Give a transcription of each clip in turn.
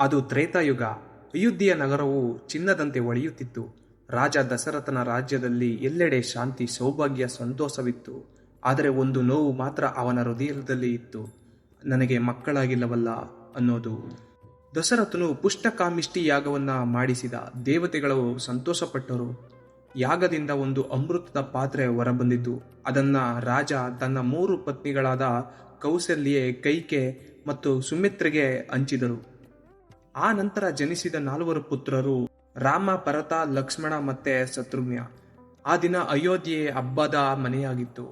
ಅದು ತ್ರೇತಾಯುಗ. ಅಯೋಧ್ಯೆಯ ನಗರವು ಚಿನ್ನದಂತೆ ಒಳಿಯುತ್ತಿತ್ತು ರಾಜ ದಶರಥನ ರಾಜ್ಯದಲ್ಲಿ ಎಲ್ಲೆಡೆ ಶಾಂತಿ, ಸೌಭಾಗ್ಯ, ಸಂತೋಷವಿತ್ತು. ಆದರೆ ಒಂದು ನೋವು ಮಾತ್ರ ಅವನ ಹೃದಯದಲ್ಲಿ ಇತ್ತು. ನನಗೆ ಮಕ್ಕಳಾಗಿಲ್ಲವಲ್ಲ ಅನ್ನೋದು. ದಶರಥನು ಪುಷ್ಟಕಾಮಿಷ್ಟಿ ಯಾಗವನ್ನ ಮಾಡಿಸಿದ. ದೇವತೆಗಳು ಸಂತೋಷಪಟ್ಟರು. ಯಾಗದಿಂದ ಒಂದು ಅಮೃತದ ಪಾತ್ರೆ ಹೊರಬಂದಿತು ಅದನ್ನ ರಾಜ ತನ್ನ ಮೂರು ಪತ್ನಿಗಳಾದ ಕೌಸಲ್ಯೆ, ಕೈಕೆ ಮತ್ತು ಸುಮಿತ್ರೆಗೆ ಹಂಚಿದರು. ಆ ನಂತರ ಜನಿಸಿದ ನಾಲ್ವರು ಪುತ್ರರು ರಾಮ, ಭರತ, ಲಕ್ಷ್ಮಣ ಮತ್ತೆ ಶತ್ರುಘ್ನ. ಆ ದಿನ ಅಯೋಧ್ಯೆ ಹಬ್ಬದ ಮನೆಯಾಗಿತ್ತು.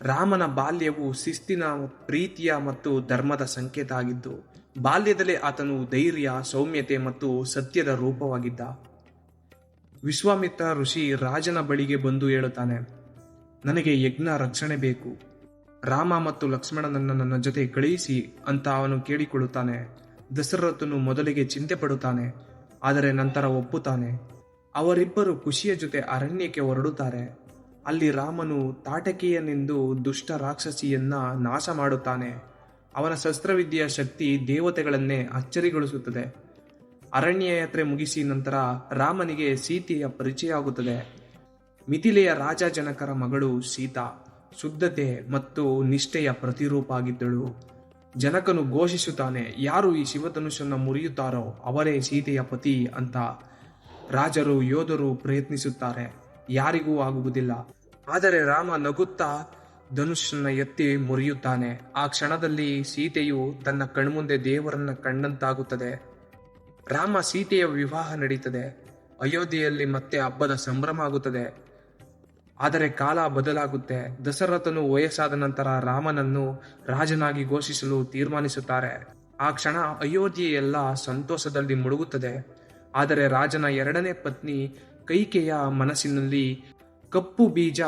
ರಾಮನ ಬಾಲ್ಯವು ಶಿಸ್ತಿನ, ಪ್ರೀತಿಯ ಮತ್ತು ಧರ್ಮದ ಸಂಕೇತ ಆಗಿದ್ದು, ಬಾಲ್ಯದಲ್ಲೇ ಆತನು ಧೈರ್ಯ, ಸೌಮ್ಯತೆ ಮತ್ತು ಸತ್ಯದ ರೂಪವಾಗಿದ್ದ. ವಿಶ್ವಾಮಿತ್ರ ಋಷಿ ರಾಜನ ಬಳಿಗೆ ಬಂದು ಹೇಳುತ್ತಾನೆ, ನನಗೆ ಯಜ್ಞ ರಕ್ಷಣೆ ಬೇಕು. ರಾಮ ಮತ್ತು ಲಕ್ಷ್ಮಣನನ್ನು ನನ್ನ ಜೊತೆ ಕಳುಹಿಸಿ ಅಂತ ಅವನು ಕೇಳಿಕೊಳ್ಳುತ್ತಾನೆ. ದಶರಥನು ಮೊದಲಿಗೆ ಚಿಂತೆ ಪಡುತ್ತಾನೆ, ಆದರೆ ನಂತರ ಒಪ್ಪುತ್ತಾನೆ. ಅವರಿಬ್ಬರು ಖುಷಿಯ ಜೊತೆ ಅರಣ್ಯಕ್ಕೆ ಹೊರಡುತ್ತಾರೆ. ಅಲ್ಲಿ ರಾಮನು ತಾಟಕೀಯನೆಂದು ದುಷ್ಟ ರಾಕ್ಷಸಿಯನ್ನ ನಾಶ ಮಾಡುತ್ತಾನೆ. ಅವನ ಶಸ್ತ್ರವಿದ್ಯೆಯ ಶಕ್ತಿ ದೇವತೆಗಳನ್ನೇ ಅಚ್ಚರಿಗೊಳಿಸುತ್ತದೆ. ಅರಣ್ಯ ಯಾತ್ರೆ ಮುಗಿಸಿ ನಂತರ ರಾಮನಿಗೆ ಸೀತೆಯ ಪರಿಚಯ ಆಗುತ್ತದೆ ಮಿಥಿಲೆಯ ರಾಜ ಜನಕರ ಮಗಳು ಸೀತಾ, ಶುದ್ಧತೆ ಮತ್ತು ನಿಷ್ಠೆಯ ಪ್ರತಿರೂಪ ಆಗಿದ್ದಳು. ಜನಕನು ಘೋಷಿಸುತ್ತಾನೆ, ಯಾರು ಈ ಶಿವಧನುಷನ್ನು ಮುರಿಯುತ್ತಾರೋ ಅವರೇ ಸೀತೆಯ ಪತಿ ಅಂತ ರಾಜರು, ಯೋಧರು ಪ್ರಯತ್ನಿಸುತ್ತಾರೆ. ಯಾರಿಗೂ ಆಗುವುದಿಲ್ಲ. ಆದರೆ ರಾಮ ನಗುತ್ತಾ ಧನುಷನ್ನ ಎತ್ತಿ ಮುರಿಯುತ್ತಾನೆ. ಆ ಕ್ಷಣದಲ್ಲಿ ಸೀತೆಯು ತನ್ನ ಕಣ್ಮುಂದೆ ದೇವರನ್ನ ಕಂಡಂತಾಗುತ್ತದೆ. ರಾಮ ಸೀತೆಯ ವಿವಾಹ ನಡೀತದೆ. ಅಯೋಧ್ಯೆಯಲ್ಲಿ ಮತ್ತೆ ಹಬ್ಬದ ಸಂಭ್ರಮ ಆಗುತ್ತದೆ. ಆದರೆ ಕಾಲ ಬದಲಾಗುತ್ತೆ. ದಶರಥನು ವಯಸ್ಸಾದ ನಂತರ ರಾಮನನ್ನು ರಾಜನಾಗಿ ಘೋಷಿಸಲು ತೀರ್ಮಾನಿಸುತ್ತಾರೆ. ಆ ಕ್ಷಣ ಅಯೋಧ್ಯೆಯೆಲ್ಲ ಸಂತೋಷದಲ್ಲಿ ಮುಳುಗುತ್ತದೆ. ಆದರೆ ರಾಜನ ಎರಡನೇ ಪತ್ನಿ ಕೈಕೆಯ ಮನಸ್ಸಿನಲ್ಲಿ ಕಪ್ಪು ಬೀಜ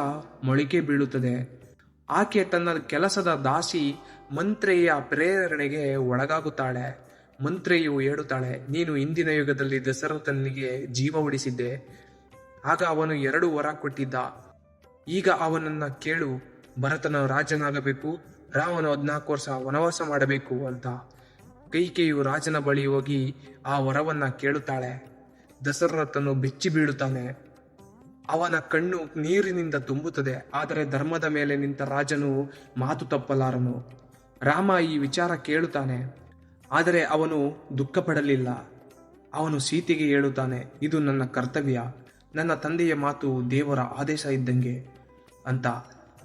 ಮೊಳಕೆ ಬೀಳುತ್ತದೆ. ಆಕೆ ತನ್ನ ಕೆಲಸದ ದಾಸಿ ಮಂತ್ರೆಯ ಪ್ರೇರಣೆಗೆ ಒಳಗಾಗುತ್ತಾಳೆ. ಮಂತ್ರೆಯು ಹೇಳುತ್ತಾಳೆ, ನೀನು ಇಂದಿನ ಯುಗದಲ್ಲಿ ದಶರಥನಿಗೆ ಜೀವ ಉಳಿಸಿದ್ದೆ. ಆಗ ಅವನು ಎರಡು ವರ ಕೊಟ್ಟಿದ್ದ. ಈಗ ಅವನನ್ನ ಕೇಳು, ಭರತನ ರಾಜನಾಗಬೇಕು ರಾಮನು ಹದಿನಾಲ್ಕು ವರ್ಷ ವನವಾಸ ಮಾಡಬೇಕು ಅಂತ. ಕೈಕೆಯು ರಾಜನ ಬಳಿ ಹೋಗಿ ಆ ವರವನ್ನ ಕೇಳುತ್ತಾಳೆ. ದಶರಥನು ಬೆಚ್ಚಿ ಬೀಳುತ್ತಾನೆ. ಅವನ ಕಣ್ಣು ನೀರಿನಿಂದ ತುಂಬುತ್ತದೆ, ಆದರೆ ಧರ್ಮದ ಮೇಲೆ ನಿಂತ ರಾಜನು ಮಾತು ತಪ್ಪಲಾರನು. ರಾಮ ಈ ವಿಚಾರ ಕೇಳುತ್ತಾನೆ, ಆದರೆ ಅವನು ದುಃಖ ಪಡಲಿಲ್ಲ ಅವನು ಸೀತೆಗೆ ಹೇಳುತ್ತಾನೆ, ಇದು ನನ್ನ ಕರ್ತವ್ಯ. ನನ್ನ ತಂದೆಯ ಮಾತು ದೇವರ ಆದೇಶ ಇದ್ದಂಗೆ. ಅಂತ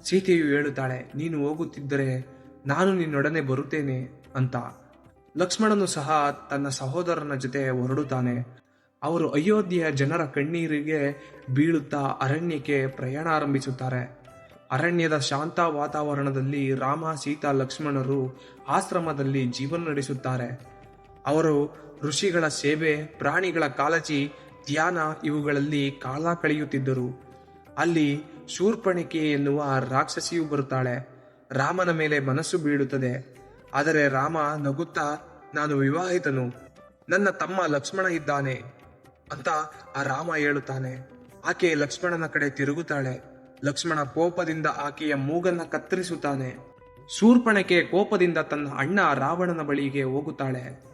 ಸೀತೆಯು ಹೇಳುತ್ತಾಳೆ, ನೀನು ಹೋಗುತ್ತಿದ್ದರೆ ನಾನು ನಿನ್ನೊಡನೆ ಬರುತ್ತೇನೆ ಅಂತ. ಲಕ್ಷ್ಮಣನು ಸಹ ತನ್ನ ಸಹೋದರನ ಜೊತೆ ಹೊರಡುತ್ತಾನೆ. ಅವರು ಅಯೋಧ್ಯೆಯ ಜನರ ಕಣ್ಣೀರಿಗೆ ಬೀಳುತ್ತಾ ಅರಣ್ಯಕ್ಕೆ ಪ್ರಯಾಣ ಆರಂಭಿಸುತ್ತಾರೆ. ಅರಣ್ಯದ ಶಾಂತ ವಾತಾವರಣದಲ್ಲಿ ರಾಮ, ಸೀತಾ, ಲಕ್ಷ್ಮಣರು ಆಶ್ರಮದಲ್ಲಿ ಜೀವನ ನಡೆಸುತ್ತಾರೆ. ಅವರು ಋಷಿಗಳ ಸೇವೆ, ಪ್ರಾಣಿಗಳ ಕಾಳಜಿ, ಧ್ಯಾನ ಇವುಗಳಲ್ಲಿ ಕಾಲ ಕಳೆಯುತ್ತಿದ್ದರು. ಅಲ್ಲಿ ಶೂರ್ಪಣಿಕೆ ಎನ್ನುವ ರಾಕ್ಷಸಿಯು ಬರುತ್ತಾಳೆ. ರಾಮನ ಮೇಲೆ ಮನಸ್ಸು ಬೀಳುತ್ತದೆ. ಆದರೆ ರಾಮ ನಗುತ್ತಾ, ನಾನು ವಿವಾಹಿತನು. ನನ್ನ ತಮ್ಮ ಲಕ್ಷ್ಮಣ ಇದ್ದಾನೆ ಅಂತ ಆ ರಾಮ ಹೇಳುತ್ತಾನೆ. ಆಕೆ ಲಕ್ಷ್ಮಣನ ಕಡೆ ತಿರುಗುತ್ತಾಳೆ. ಲಕ್ಷ್ಮಣ ಕೋಪದಿಂದ ಆಕೆಯ ಮೂಗನ್ನ ಕತ್ತರಿಸುತ್ತಾನೆ. ಶೂರ್ಪಣಿಕೆ ಕೋಪದಿಂದ ತನ್ನ ಅಣ್ಣ ರಾವಣನ ಬಳಿಗೆ ಹೋಗುತ್ತಾಳೆ.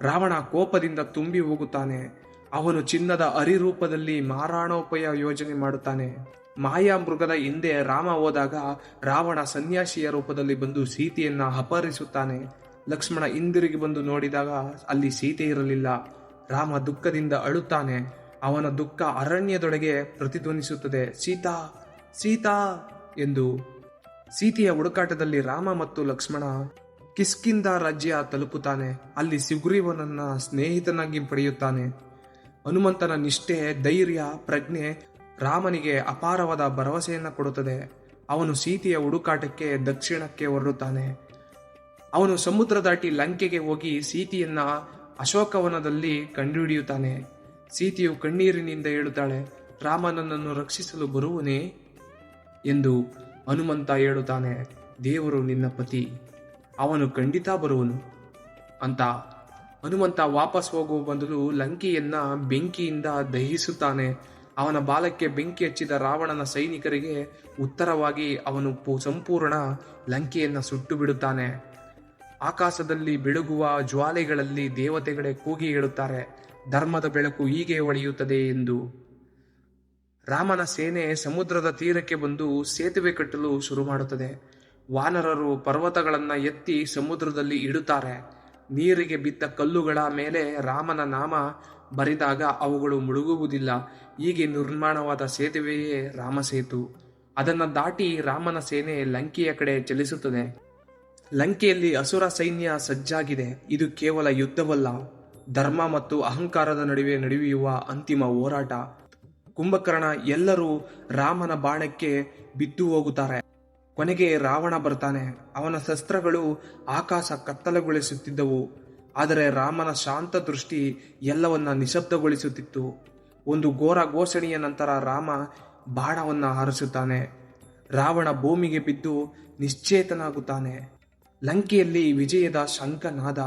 ರಾವಣ ಕೋಪದಿಂದ ತುಂಬಿ ಹೋಗುತ್ತಾನೆ. ಅವನು ಚಿನ್ನದ ಅರಿರೂಪದಲ್ಲಿ ಮಾರಾಣೋಪಾಯ ಯೋಜನೆ ಮಾಡುತ್ತಾನೆ. ಮಾಯಾ ಮೃಗದ ಹಿಂದೆ ರಾಮ ಹೋದಾಗ ರಾವಣ ಸನ್ಯಾಸಿಯ ರೂಪದಲ್ಲಿ ಬಂದು ಸೀತೆಯನ್ನ ಅಪಹರಿಸುತ್ತಾನೆ. ಲಕ್ಷ್ಮಣ ಹಿಂದಿರುಗಿ ಬಂದು ನೋಡಿದಾಗ ಅಲ್ಲಿ ಸೀತೆ ಇರಲಿಲ್ಲ. ರಾಮ ದುಃಖದಿಂದ ಅಳುತ್ತಾನೆ. ಅವನ ದುಃಖ ಅರಣ್ಯದೊಳಗೆ ಪ್ರತಿಧ್ವನಿಸುತ್ತದೆ. ಸೀತಾ ಸೀತಾ ಎಂದು ಸೀತೆಯ ಹುಡುಕಾಟದಲ್ಲಿ ರಾಮ ಮತ್ತು ಲಕ್ಷ್ಮಣ ಕಿಸ್ಕಿಂದ ರಾಜ್ಯ ತಲುಪುತ್ತಾನೆ. ಅಲ್ಲಿ ಸುಗ್ರೀವನನ್ನ ಸ್ನೇಹಿತನಾಗಿ ಪಡೆಯುತ್ತಾನೆ. ಹನುಮಂತನ ನಿಷ್ಠೆ, ಧೈರ್ಯ, ಪ್ರಜ್ಞೆ ರಾಮನಿಗೆ ಅಪಾರವಾದ ಭರವಸೆಯನ್ನು ಕೊಡುತ್ತದೆ. ಅವನು ಸೀತೆಯ ಹುಡುಕಾಟಕ್ಕೆ ದಕ್ಷಿಣಕ್ಕೆ ಹೊರಡುತ್ತಾನೆ. ಅವನು ಸಮುದ್ರ ದಾಟಿ ಲಂಕೆಗೆ ಹೋಗಿ ಸೀತೆಯನ್ನ ಅಶೋಕವನದಲ್ಲಿ ಕಂಡುಹಿಡಿಯುತ್ತಾನೆ. ಸೀತೆಯು ಕಣ್ಣೀರಿನಿಂದ ಹೇಳುತ್ತಾಳೆ ರಾಮನನ್ನು ರಕ್ಷಿಸಲು ಬರುವನೇ ಎಂದು ಹನುಮಂತ ಹೇಳುತ್ತಾನೆ, ದೇವರು ನಿನ್ನ ಪತಿ. ಅವನು ಖಂಡಿತ ಬರುವನು ಅಂತ ಹನುಮಂತ ವಾಪಸ್ ಹೋಗುವ ಬದಲು ಲಂಕೆಯನ್ನ ಬೆಂಕಿಯಿಂದ ದಹಿಸುತ್ತಾನೆ. ಅವನ ಬಾಲಕ್ಕೆ ಬೆಂಕಿ ಹಚ್ಚಿದ ರಾವಣನ ಸೈನಿಕರಿಗೆ ಉತ್ತರವಾಗಿ ಅವನು ಸಂಪೂರ್ಣ ಲಂಕೆಯನ್ನ ಸುಟ್ಟು ಬಿಡುತ್ತಾನೆ. ಆಕಾಶದಲ್ಲಿ ಬೆಳಗುವ ಜ್ವಾಲೆಗಳಲ್ಲಿ ದೇವತೆಗಳೇ ಕೂಗಿ ಹೇಳುತ್ತಾರೆ, ಧರ್ಮದ ಬೆಳಕು ಹೀಗೆ ಒಳೆಯುತ್ತದೆ ಎಂದು. ರಾಮನ ಸೇನೆ ಸಮುದ್ರದ ತೀರಕ್ಕೆ ಬಂದು ಸೇತುವೆ ಕಟ್ಟಲು ಶುರು ಮಾಡುತ್ತದೆ ವಾನರರು ಪರ್ವತಗಳನ್ನು ಎತ್ತಿ ಸಮುದ್ರದಲ್ಲಿ ಇಡುತ್ತಾರೆ. ನೀರಿಗೆ ಬಿದ್ದ ಕಲ್ಲುಗಳ ಮೇಲೆ ರಾಮನ ನಾಮ ಬರಿದಾಗ ಅವುಗಳು ಮುಳುಗುವುದಿಲ್ಲ. ಹೀಗೆ ನಿರ್ಮಾಣವಾದ ಸೇತುವೆಯೇ ರಾಮಸೇತು ಅದನ್ನು ದಾಟಿ ರಾಮನ ಸೇನೆ ಲಂಕೆಯ ಕಡೆ ಚಲಿಸುತ್ತದೆ. ಲಂಕೆಯಲ್ಲಿ ಅಸುರ ಸೈನ್ಯ ಸಜ್ಜಾಗಿದೆ. ಇದು ಕೇವಲ ಯುದ್ಧವಲ್ಲ. ಧರ್ಮ ಮತ್ತು ಅಹಂಕಾರದ ನಡುವೆ ನಡೆಯುವ ಅಂತಿಮ ಹೋರಾಟ. ಕುಂಭಕರ್ಣ ಎಲ್ಲರೂ ರಾಮನ ಬಾಣಕ್ಕೆ ಬಿದ್ದು ಹೋಗುತ್ತಾರೆ. ಕೊನೆಗೆ ರಾವಣ ಬರ್ತಾನೆ. ಅವನ ಶಸ್ತ್ರಗಳು ಆಕಾಶ ಕತ್ತಲಗೊಳಿಸುತ್ತಿದ್ದವು. ಆದರೆ ರಾಮನ ಶಾಂತ ದೃಷ್ಟಿ ಎಲ್ಲವನ್ನ ನಿಶಬ್ದಗೊಳಿಸುತ್ತಿತ್ತು. ಒಂದು ಘೋರ ಘೋಷಣೆಯ ನಂತರ ರಾಮ ಬಾಣವನ್ನು ಹಾರಿಸುತ್ತಾನೆ. ರಾವಣ ಭೂಮಿಗೆ ಬಿದ್ದು ನಿಶ್ಚೇತನಾಗುತ್ತಾನೆ. ಲಂಕೆಯಲ್ಲಿ ವಿಜಯದ ಶಂಕನಾದ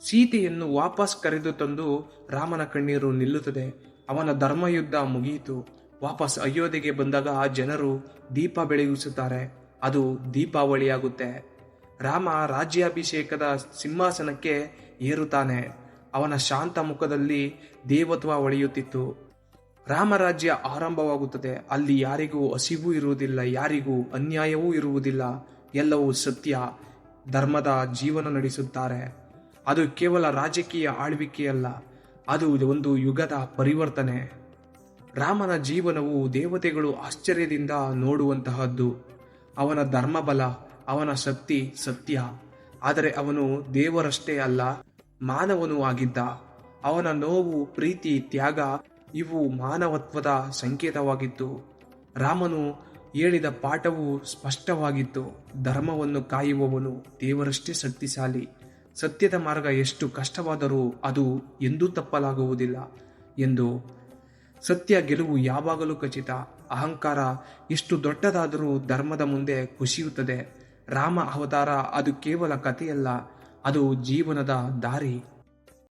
ಸೀತೆಯನ್ನು ವಾಪಸ್ ಕರೆದು ತಂದು ರಾಮನ ಕಣ್ಣೀರು ನಿಲ್ಲುತ್ತದೆ. ಅವನ ಧರ್ಮಯುದ್ಧ ಮುಗಿಯಿತು. ವಾಪಸ್ ಅಯೋಧ್ಯೆಗೆ ಬಂದಾಗ ಜನರು ದೀಪ ಬೆಳಗಿಸುತ್ತಾರೆ. ಅದು ದೀಪಾವಳಿಯಾಗುತ್ತೆ. ರಾಮ ರಾಜ್ಯಾಭಿಷೇಕದ ಸಿಂಹಾಸನಕ್ಕೆ ಏರುತ್ತಾನೆ. ಅವನ ಶಾಂತ ಮುಖದಲ್ಲಿ ದೇವತ್ವ ಹೊಳೆಯುತ್ತಿತ್ತು ರಾಮರಾಜ್ಯ ಆರಂಭವಾಗುತ್ತದೆ. ಅಲ್ಲಿ ಯಾರಿಗೂ ಹಸಿವು ಇರುವುದಿಲ್ಲ, ಯಾರಿಗೂ ಅನ್ಯಾಯವೂ ಇರುವುದಿಲ್ಲ. ಎಲ್ಲವೂ ಸತ್ಯ, ಧರ್ಮದ ಜೀವನ ನಡೆಸುತ್ತಾರೆ. ಅದು ಕೇವಲ ರಾಜಕೀಯ ಆಳ್ವಿಕೆಯಲ್ಲ, ಅದು ಒಂದು ಯುಗದ ಪರಿವರ್ತನೆ. ರಾಮನ ಜೀವನವು ದೇವತೆಗಳು ಆಶ್ಚರ್ಯದಿಂದ ನೋಡುವಂತಹದ್ದು. ಅವನ ಧರ್ಮಬಲ, ಅವನ ಶಕ್ತಿ ಸತ್ಯ. ಆದರೆ ಅವನು ದೇವರಷ್ಟೇ ಅಲ್ಲ, ಮಾನವನೂ ಆಗಿದ್ದ. ಅವನ ನೋವು, ಪ್ರೀತಿ, ತ್ಯಾಗ, ಇವು ಮಾನವತ್ವದ ಸಂಕೇತವಾಗಿತ್ತು. ರಾಮನು ಹೇಳಿದ ಪಾಠವು ಸ್ಪಷ್ಟವಾಗಿತ್ತು. ಧರ್ಮವನ್ನು ಕಾಯುವವನು ದೇವರಷ್ಟೇ ಶಕ್ತಿಶಾಲಿ. ಸತ್ಯದ ಮಾರ್ಗ ಎಷ್ಟು ಕಷ್ಟವಾದರೂ ಅದು ಎಂದೂ ತಪ್ಪಲಾಗುವುದಿಲ್ಲ ಎಂದು ಸತ್ಯ ಗೆಲುವು ಯಾವಾಗಲೂ ಖಚಿತ. ಅಹಂಕಾರ ಎಷ್ಟು ದೊಡ್ಡದಾದರೂ ಧರ್ಮದ ಮುಂದೆ ಕುಸಿಯುತ್ತದೆ. ರಾಮ ಅವತಾರ ಅದು ಕೇವಲ ಕಥೆಯಲ್ಲ, ಅದು ಜೀವನದ ದಾರಿ.